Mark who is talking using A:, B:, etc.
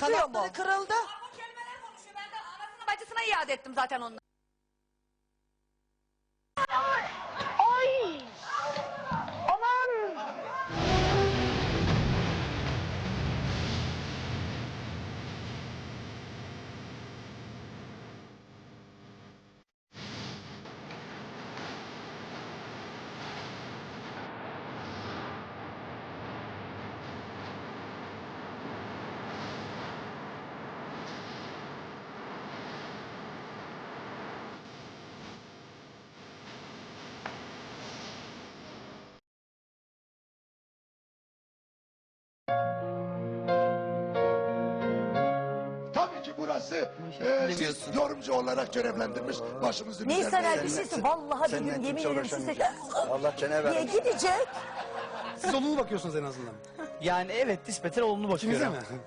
A: Çıkıyor mu?
B: Kanatları kırıldı.
C: O kelimeler konuşuyor. Ben de anasına bacısına iade ettim zaten onu.
D: Burası e, siz yorumcu olarak görevlendirmiş başımızın
A: Nisan
D: üzerinde.
A: bir şeyse vallahi bir gün yemin ederim size.
E: Allah çene
A: diye gidecek.
F: Siz olumlu bakıyorsunuz en azından.
G: Yani evet nispeten olumlu
F: İkinize
G: bakıyorum.
F: mi?